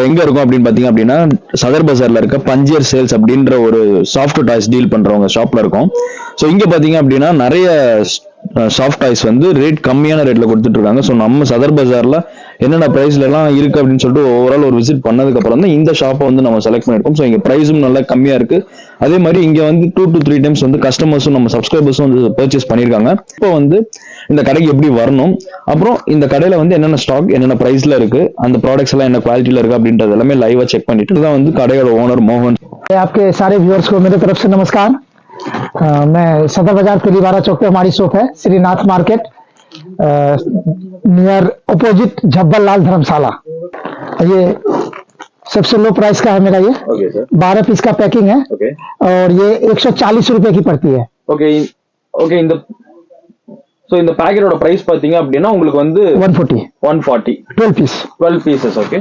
இப்போ எங்க இருக்கும் அப்படின்னு பாத்தீங்க அப்படின்னா சதர் பஜார்ல இருக்க பஞ்சியர் சேல்ஸ் அப்படின்ற ஒரு சாஃப்ட் டாய்ஸ் டீல் பண்றவங்க ஷாப்ல இருக்கும். ஸோ இங்க பாத்தீங்க அப்படின்னா நிறைய சாஃப்ட் டாய்ஸ் வந்து ரேட் கம்மியான ரேட்ல கொடுத்துட்டு இருக்காங்க. ஸோ நம்ம சதர் பஜார்ல என்னென்ன பிரைஸ்ல எல்லாம் இருக்கு அப்படின்னு சொல்லிட்டு ஓவரால் ஒரு விசிட் பண்ணதுக்கு அப்புறம் தான் இந்த ஷாப்பை வந்து நம்ம செலக்ட் பண்ணிருக்கோம் ஸோ இங்க பிரைஸும் நல்லா கம்மியா இருக்கு அதே மாதிரி இங்க வந்து டூ டு த்ரீ டைம்ஸ் வந்து கஸ்டமர்ஸும் நம்ம சப்ஸ்கிரைபர்ஸும் வந்து பர்ச்சேஸ் பண்ணிருக்காங்க இப்போ வந்து இந்த கடைக்கு எப்படி வரணும் அப்புறம் இந்த கடையில வந்து என்னென்ன ஸ்டாக் என்னென்ன பிரைஸ்ல இருக்கு அந்த ப்ராடக்ட்ஸ் எல்லாம் என்ன குவாலிட்டியில இருக்கு அப்படின்றது எல்லாமே லைவா செக் பண்ணிட்டு தான் வந்து கடையோட ஓனர் மோகன் आपके सारे व्यूअर्स को मेरे तरफ से नमस्कार अ, मैं सदर बाजार तिलीवारा चौक पे हमारी शॉप है Shrinath market near opposite Jhabbal Lal Dharamshala ये सबसे लो प्राइस का है मेरा ये ஓகே சார் बारह पीस का पैकिंग है ஓகே और ये एक सौ चालीस रुपए की पड़ती है ஓகே ஓகே இந்த ஸோ இந்த பேக்கெட்டோட பிரைஸ் பாத்தீங்க அப்படின்னா உங்களுக்கு வந்து one forty one forty twelve piece twelve pieces okay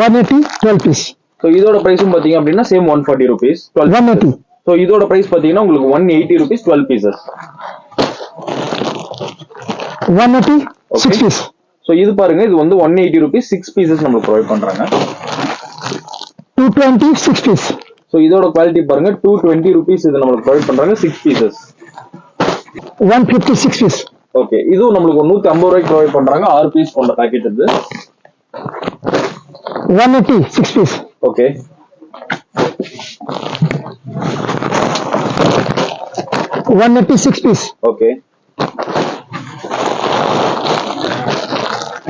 one eighty twelve piece so இதோட பிரைஸும் பாத்தீங்க அப்படின்னா same one forty rupees twelve one eighty so இதோட பிரைஸ் பாத்தீங்கன்னா உங்களுக்கு one eighty rupees twelve pieces one eighty six piece so இது பாருங்க இது வந்து one eighty rupees six pieces நம்மளுக்கு ப்ரொவைட் பண்றாங்க. Two twenty six piece so இதோட குவாலிட்டி பாருங்க டூ டுவெண்ட்டி ருபீஸ் இது நம்மளுக்கு ப்ரொவைட் பண்றாங்க six pieces one fifty six piece okay இதுவும் நம்மளுக்கு நூற்றி ஐம்பது ரூபாய்க்கு ப்ரொவைட் பண்றாங்க ஆறு பீஸ் கொண்ட பேக்கெட் இது. One eighty six piece okay one eighty six piece okay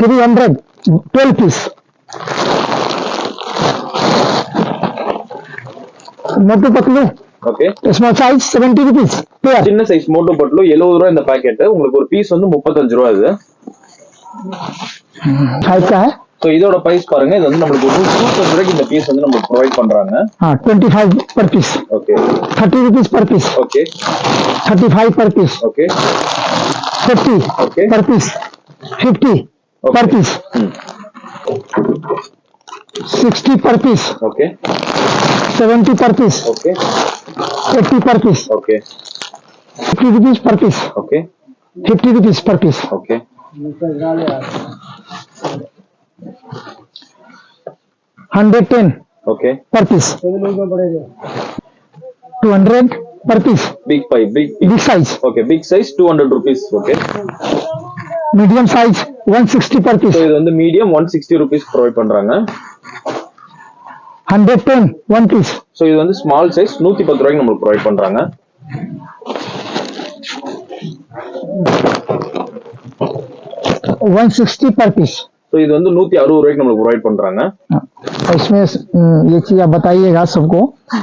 three hundred twelve piece Motu Patlu okay small size seventy rupees சின்ன சைஸ் மோட்டோ பட்டிலு எழுபது ரூபா இந்த பாக்கெட் உங்களுக்கு ஒரு பீஸ் வந்து முப்பத்தஞ்சு ரூபா இது ஸோ இதோட ப்ரைஸ் பாருங்க. இது வந்து நம்மளுக்கு ஒரு நூற்றஞ்சு ரூபாய்க்கு இந்த பீஸ் வந்து நம்மளுக்கு ப்ரொவைட் பண்றாங்க. Twenty five per piece okay thirty rupees per piece okay thirty five per piece okay fifty okay per piece fifty per piece sixty per piece okay seventy per piece okay eighty per piece okay fifty rupees per piece okay fifty rupees per piece okay hundred ten okay per piece two hundred per piece big pipe big big size okay big size two hundred rupees okay medium size one sixty per piece இது வந்து medium one sixty rupees provide பண்றாங்க. Hundred ten one piece so இது வந்து small size நூத்தி பத்து ரூபாய்க்கு நம்மளுக்கு provide பண்றாங்க. One sixty per piece so இது வந்து நூத்தி அறுபது ரூபாய்க்கு நம்மளுக்கு ப்ரொவைட் பண்றாங்க. इसमें हम्म, ये चीज आप बताइएगा सबको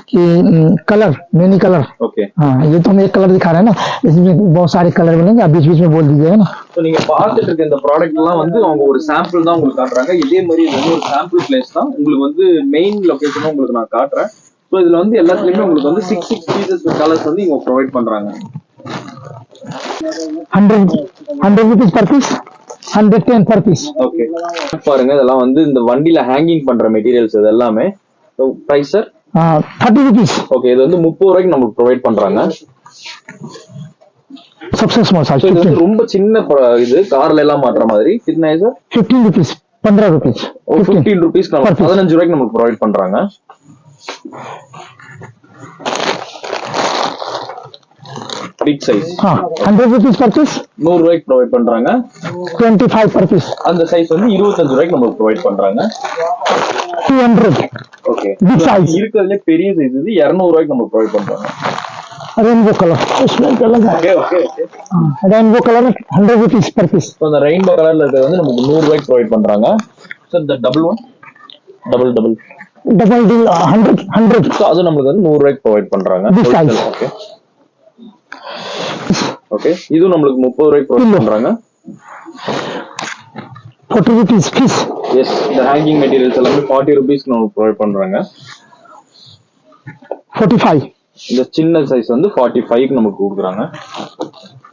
कि हम्म, कलर मेनी कलर ஓகே हाँ ये तो हम एक कलर दिखा रहे हैं ना इसमें बहुत सारे कलर बनेंगे आप बीच बीच में बोल दीजिएगा ना ஸோ நீங்க பார்த்துட்டு இருக்க இந்த ப்ராடக்ட் எல்லாம் வந்து அவங்க ஒரு சாம்பிள் தான் உங்களுக்கு காட்டுறாங்க இதே மாதிரி இது வந்து ஒரு சாம்பிள் பிளேஸ் தான் உங்களுக்கு வந்து மெயின் லொகேஷனும் உங்களுக்கு நான் காட்டுறேன் ஸோ இதுல வந்து எல்லாத்துலயுமே உங்களுக்கு வந்து சிக்ஸ் சிக்ஸ் பீசஸ் கலர்ஸ் வந்து இவங்க ப்ரொவைட் பண்றாங்க பாருங்க இதெல்லாம் வந்து இந்த வண்டியில ஹேங்கிங் பண்ற மெட்டீரியல்ஸ் இது எல்லாமே price sir thirty rupees okay இது வந்து முப்பது ரூபாய்க்கு நமக்கு ப்ரொவைட் பண்றாங்க. சக்சஸ் மசாஜ் இது வந்து ரொம்ப சின்ன இது கார்ல எல்லாம் மாட்ற மாதிரி. சின்ன sir 15 rupees 15 rupees oh rupees rupees பதினஞ்சு ரூபாய்க்கு நம்மளுக்கு ப்ரொவைட் பண்றாங்க. Big size hundred rupees per நூறு ரூபாய்க்கு ப்ரொவைட் பண்றாங்க. டுவெண்ட்டி ஃபைவ் பர் அந்த சைஸ் வந்து இருபத்தஞ்சு ரூபாய்க்கு நம்ம ப்ரொவைட் பண்றாங்க. டூ ஹண்ட்ரட் ஓகே இருக்கிறதுல பெரிய சைஸ் இது இரநூறு ரூபாய்க்கு நம்ம ப்ரொவைட் பண்றாங்க. Rainbow colour rainbow colour hundred rupees per piece அந்த ரெயின்போ கலர்ல இருக்கிறது வந்து நமக்கு நூறு ரூபாய்க்கு ப்ரொவைட் பண்றாங்க. சார் இந்த double one double double double double hundred hundred அது நம்மளுக்கு வந்து நூறு ரூபாய்க்கு ப்ரொவைட் பண்றாங்க. ஓகே ஓகே இது நம்மளுக்கு முப்பது ரூபாய் ப்ரொவைட் பண்றாங்க. ஃபார்ட்டி ருபீஸ் பீஸ் எஸ் இந்த ஹேங்கிங் மெட்டீரியல்ஸ் எல்லாமே ஃபார்ட்டி ருபீஸ் நம்ம ப்ரொவைட் பண்றாங்க. ஃபார்ட்டி ஃபைவ் இந்த சின்ன சைஸ் வந்து ஃபார்ட்டி ஃபைவ்க்கு நமக்கு கொடுக்குறாங்க.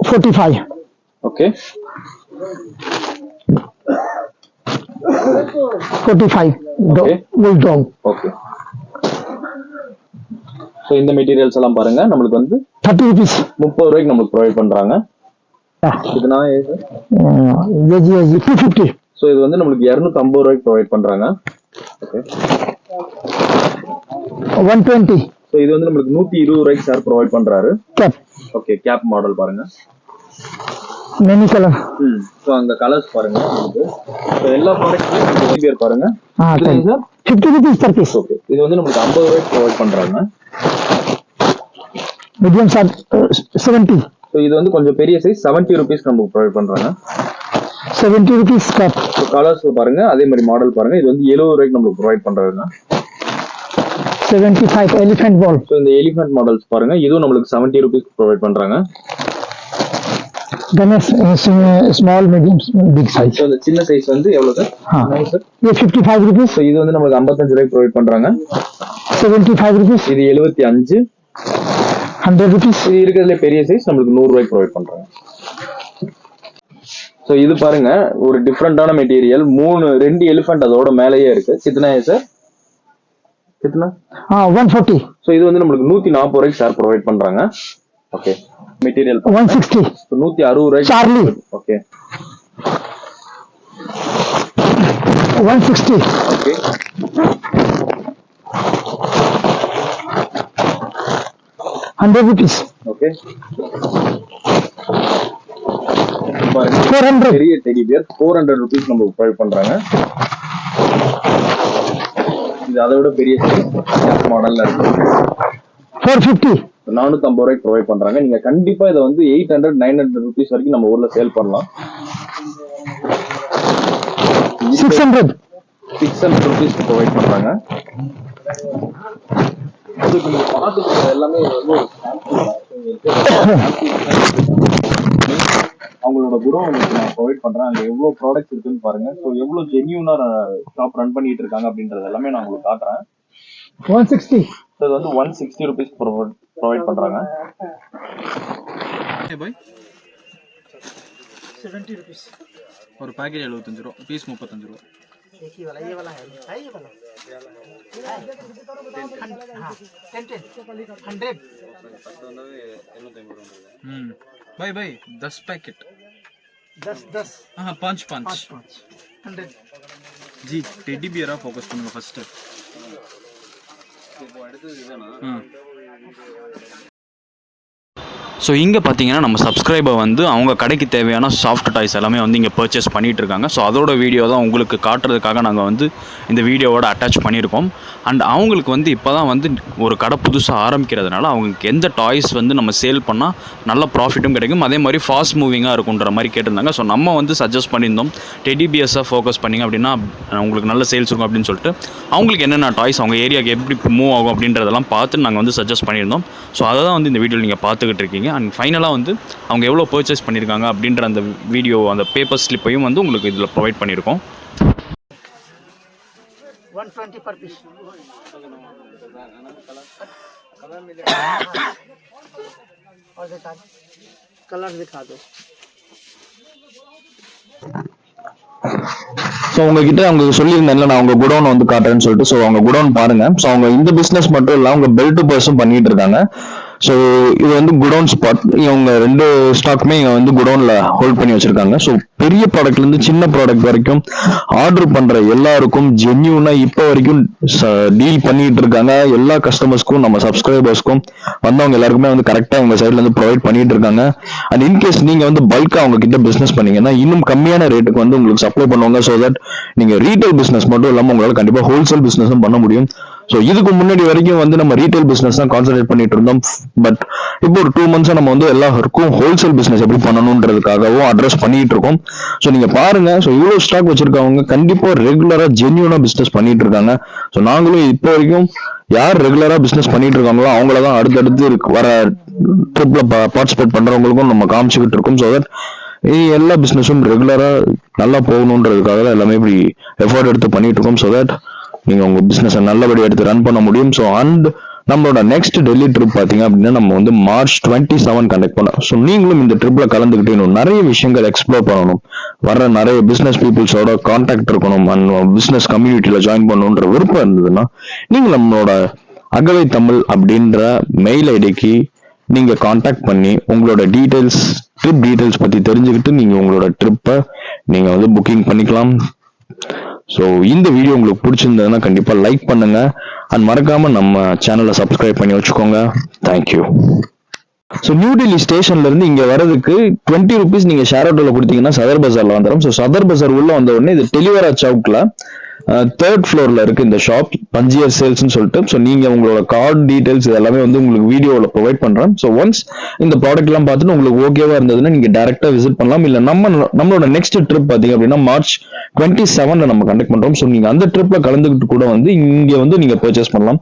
Forty five okay forty five old okay so இந்த மெட்டீரியல்ஸ் எல்லாம் பாருங்க. நம்மளுக்கு வந்து தேர்ட்டி ருபீஸ் முப்பது ரூபாய்க்கு நம்மளுக்கு ப்ரொவைட் பண்றாங்க. இதுனா இது வந்து நம்மளுக்கு இரநூத்தி ஐம்பது ரூபாய்க்கு ப்ரொவைட் பண்றாங்க. ஓகே ஒன் டுவெண்ட்டி ஸோ இது வந்து நம்மளுக்கு நூத்தி இருபது ரூபாய்க்கு சார் ப்ரொவைட் பண்றாரு. கேப் ஓகே கேப் மாடல் பாருங்க. மெனி கலர் ஸோ அங்க கலர்ஸ் பாருங்க ஸோ எல்லா ப்ராடக்ட்லையும் பேர் பாருங்க. ஃபிஃப்டி ருபீஸ் பர் ஓகே இது வந்து நம்மளுக்கு ஐம்பது ரூபாய்க்கு ப்ரொவைட் பண்றாங்க. மீடியம் சார் செவன்ட்டி ஸோ இது வந்து கொஞ்சம் பெரிய சைஸ் செவன்ட்டி ருபீஸ் நம்ம ப்ரொவைட் பண்ணுறாங்க செவன்ட்டி ருபீஸ் கப் கலர்ஸ் பாருங்க அதே மாதிரி மாடல் பாருங்க. இது வந்து எழுபது ரூபாய்க்கு நம்மளுக்கு ப்ரொவைட் பண்ணுறாங்க seventy five elephant ball so இந்த எலிஃபென்ட் மாடல்ஸ் பாருங்க இதுவும் நம்மளுக்கு செவன்ட்டி ருபீஸ் ப்ரொவைட் பண்ணுறாங்க ஸ்மால் மீடியம் பிக் சைஸ் இந்த சின்ன சைஸ் வந்து எவ்வளவு சார்? ஃபிஃப்டி ஃபைவ் ருபீஸ் இது வந்து நம்மளுக்கு ஐம்பத்தஞ்சு ரூபாய்க்கு ப்ரொவைட் பண்றாங்க. செவன்டி ஃபைவ் ருபீஸ் இது எழுபத்தி அஞ்சு. ஹண்ட்ரட் ருபீஸ் இது இருக்கிறதுல பெரிய சைஸ் நம்மளுக்கு நூறு ரூபாய்க்கு ப்ரொவைட் பண்றாங்க. ஸோ இது பாருங்க ஒரு டிஃப்ரெண்டான மெட்டீரியல் மூணு ரெண்டு எலிஃபென்ட் அதோட மேலேயே இருக்கு. கித்தனா சார் கித்தனா ஆ ஒன் ஃபார்ட்டி ஸோ இது வந்து நம்மளுக்கு நூத்தி நாற்பது ரூபாய்க்கு சார் ப்ரொவைட் பண்றாங்க. ஓகே மெட்டீரியல் ஒன் சிக்ஸ்டி நூத்தி அறுபது ரூபாய் Charlie okay one sixty okay hundred rupees okay four hundred பெரிய teddy bear four hundred rupees நம்ம ப்ரொவைட் பண்ணுறாங்க இது அதை விட பெரிய மாடலில் இருக்கு. ஃபோர் ஃபிஃப்டி நானூற்றம்பது ரூபாய்க்கு ப்ரொவைட் பண்ணுறாங்க நீங்கள் கண்டிப்பாக இதை வந்து eight hundred nine hundred rupees வரைக்கும் நம்ம ஊரில் சேல் பண்ணலாம். Six hundred six hundred rupees provide பண்ணுறாங்க எல்லாமே அவங்களோட குரோ அவங்களுக்கு நான் ப்ரொவைட் பண்றேன். அங்க எவ்வளவு ப்ராடக்ட்ஸ் இருக்குன்னு பாருங்க. ஸோ எவ்வளவு ஜென்யூனா ஷாப் ரன் பண்ணிட்டு இருக்காங்க அப்படின்றது எல்லாமே நான் உங்களுக்கு காட்டுறேன். ஒன் சிக்ஸ்டி இது வந்து ஒன் சிக்ஸ்டி ருபீஸ் ப்ரொவைட் பண்றாங்க. ஒரு பேக்கேஜ் எழுபத்தஞ்சு ரூபா. பீஸ் முப்பத்தஞ்சு ரூபா. एक ही वाला ये वाला है। है ये वाला। हंड्रेड। हम्म, भाई भाई दस पैकेट। दस दस। हाँ पाँच पाँच। हंड्रेड। जी टेडी बियर फोकस फ़र्स्ट हाँ।, हाँ। ஸோ இங்கே பார்த்தீங்கன்னா நம்ம சப்ஸ்கிரைபர் வந்து அவங்க கடைக்கு தேவையான சாஃப்ட் டாய்ஸ் எல்லாமே வந்து இங்கே பர்ச்சேஸ் பண்ணிகிட்ருக்காங்க இருக்காங்க. ஸோ அதோட வீடியோ தான் உங்களுக்கு காட்டுறதுக்காக நாங்கள் வந்து இந்த வீடியோவோட அட்டாச் பண்ணியிருக்கோம். அண்ட் அவங்களுக்கு வந்து இப்போ தான் வந்து ஒரு கடை புதுசாக ஆரம்பிக்கிறதுனால அவங்களுக்கு எந்த டாய்ஸ் வந்து நம்ம சேல் பண்ணால் நல்ல ப்ராஃபிட்டும் கிடைக்கும். அதே மாதிரி ஃபாஸ்ட் மூவிங்காக இருக்குன்ற மாதிரி கேட்டிருந்தாங்க. ஸோ நம்ம வந்து சஜஸ்ட் பண்ணியிருந்தோம். டெடி பிஎஸ்ஸாக ஃபோக்கஸ் பண்ணிங்க அப்படின்னா உங்களுக்கு நல்ல சேல்ஸ் இருக்கும் அப்படின்னு சொல்லிட்டு அவங்களுக்கு என்னென்ன டாய்ஸ் அவங்க ஏரியாவுக்கு எப்படி மூவ் ஆகும் அப்படின்றதெல்லாம் பார்த்து நாங்கள் வந்து சஜஸ்ட் பண்ணியிருந்தோம். ஸோ அதை தான் வந்து இந்த வீடியோவில் நீங்கள் பார்த்துக்கிட்டு இருக்கீங்க. அண்ட் ஃபைனலாக வந்து அவங்க எவ்வளோ பர்ச்சேஸ் பண்ணியிருக்காங்க அப்படின்ற அந்த வீடியோ அந்த பேப்பர் ஸ்லிப்பையும் வந்து உங்களுக்கு இதில் ப்ரொவைட் பண்ணியிருக்கோம். वन ट्वेंटी पर पीस और दिखा कलर दिखा दो ஸோ உங்ககிட்ட அவங்க சொல்லியிருந்தேன்ல நான் உங்க குடோன் வந்து காட்டுறேன்னு சொல்லிட்டு ஸோ அவங்க குடோன் பாருங்க ஸோ அவங்க இந்த பிசினஸ் மட்டும் இல்லை அவங்க பெல்ட் பர்ஸும் பண்ணிட்டு இருக்காங்க ஸோ இது வந்து குடோன் ஸ்பாட் இவங்க ரெண்டு ஸ்டாக்குமே இங்கே வந்து குடோன்ல ஹோல்ட் பண்ணி வச்சிருக்காங்க. ஸோ பெரிய ப்ராடக்ட்ல இருந்து சின்ன ப்ராடக்ட் வரைக்கும் ஆர்டர் பண்ற எல்லாருக்கும் ஜென்யூனா இப்போ வரைக்கும் டீல் பண்ணிட்டு இருக்காங்க. எல்லா கஸ்டமர்ஸ்க்கும் நம்ம சப்ஸ்கிரைபர்ஸ்க்கும் வந்தவங்க எல்லாருக்குமே வந்து கரெக்டா உங்க சைட்ல இருந்து ப்ரொவைட் பண்ணிட்டு இருக்காங்க. அண்ட் இன்கேஸ் நீங்க வந்து பல்கா அவங்க கிட்ட பிசினஸ் பண்ணீங்கன்னா இன்னும் கம்மியான ரேட்டுக்கு வந்து உங்களுக்கு சப்ளை பண்ணுவாங்க. ஸோ தட் நீங்க ரீட்டைல் பிசினஸ் மட்டும் இல்லாம உங்களால கண்டிப்பா ஹோல்சேல் பிசினஸும் பண்ண முடியும். ஸோ இதுக்கு முன்னாடி வரைக்கும் வந்து நம்ம ரீட்டைல் பிசினஸ் தான் கான்சென்ட்ரேட் பண்ணிட்டு இருந்தோம். பட் இப்போ ஒரு டூ மந்த்ஸா நம்ம வந்து எல்லாருக்கும் ஹோல்சேல் பிசினஸ் எப்படி பண்ணணுன்றதுக்காகவும் அட்ரஸ் பண்ணிட்டு இருக்கோம். ஸோ நீங்க பாருங்க. ஸோ இவ்வளோ ஸ்டாக் வச்சிருக்கவங்க கண்டிப்பா ரெகுலரா ஜென்யூனா பிசினஸ் பண்ணிட்டு இருக்காங்க. ஸோ நாங்களும் இப்போ வரைக்கும் யார் ரெகுலரா பிசினஸ் பண்ணிட்டு இருக்காங்களோ அவங்கள தான் அடுத்தடுத்து வர ட்ரிப்ல பார்ட்டிசிபேட் பண்றவங்களுக்கும் நம்ம காமிச்சுக்கிட்டு இருக்கோம். ஸோ தட் எல்லா பிசினஸும் ரெகுலரா நல்லா போகணுன்றதுக்காக தான் எல்லாமே இப்படி எஃபோர்ட் எடுத்து பண்ணிட்டு இருக்கோம். ஸோ தட் நீங்க உங்க பிசினஸ் நல்லபடியாக எடுத்து ரன் பண்ண முடியும். ஸோ அண்ட் நம்மளோட நெக்ஸ்ட் டெல்லி ட்ரிப் பாத்தீங்க அப்படின்னா நம்ம வந்து மார்ச் டுவெண்ட்டி செவன் கண்டக்ட் பண்ணோம் ஸோ நீங்களும் இந்த ட்ரிப்ல கலந்துக்கிட்டு இன்னும் நிறைய விஷயங்கள் எக்ஸ்ப்ளோர் பண்ணணும். வர நிறைய பிசினஸ் பீப்புள்ஸோட கான்டாக்ட் இருக்கணும். அண்ட் பிசினஸ் கம்யூனிட்டியில ஜாயின் பண்ணணுன்ற விருப்பம் இருந்ததுன்னா நீங்க நம்மளோட அகவை தமிழ் அப்படின்ற மெயில் ஐடிக்கு நீங்க காண்டாக்ட் பண்ணி உங்களோட டீடைல்ஸ் ட்ரிப் டீடைல்ஸ் பத்தி தெரிஞ்சுக்கிட்டு நீங்க உங்களோட ட்ரிப்பை நீங்க வந்து புக்கிங் பண்ணிக்கலாம். ஸோ இந்த வீடியோ உங்களுக்கு பிடிச்சிருந்ததுன்னா கண்டிப்பாக லைக் பண்ணுங்க. அண்ட் மறக்காம நம்ம சேனலை சப்ஸ்கிரைப் பண்ணி வச்சுக்கோங்க. தேங்க்யூ ஸோ நியூ டெல்லி ஸ்டேஷன்ல இருந்து இங்க வரதுக்கு டுவெண்ட்டி ருபீஸ் நீங்க ஷேர் ஆட்டோல கொடுத்தீங்கன்னா சதர் பஜார்ல வந்துடும் ஸோ சதர் பஜார் உள்ள வந்த உடனே இது டெலிவரா சவுக்ல தேர்ட் ஃப்ளோர்ல இருக்கு இந்த ஷாப் பஞ்சியர் சேல்ஸ்னு சொல்லிட்டு. ஸோ நீங்க உங்களோட கார்டு டீடைல்ஸ் இது எல்லாமே வந்து உங்களுக்கு வீடியோவில் ப்ரொவைட் பண்றேன். ஸோ ஒன்ஸ் இந்த ப்ராடக்ட் எல்லாம் பார்த்துட்டு உங்களுக்கு ஓகேவா இருந்ததுன்னா நீங்க டேரக்டா விசிட் பண்ணலாம். இல்ல நம்ம நம்மளோட நெக்ஸ்ட் ட்ரிப் பாத்தீங்க அப்படின்னா மார்ச் டுவெண்ட்டி செவன்ல நம்ம கண்டக்ட் பண்றோம். ஸோ நீங்க அந்த ட்ரிப்ல கலந்துக்கிட்டு கூட வந்து இங்க வந்து நீங்க பர்ச்சேஸ் பண்ணலாம்.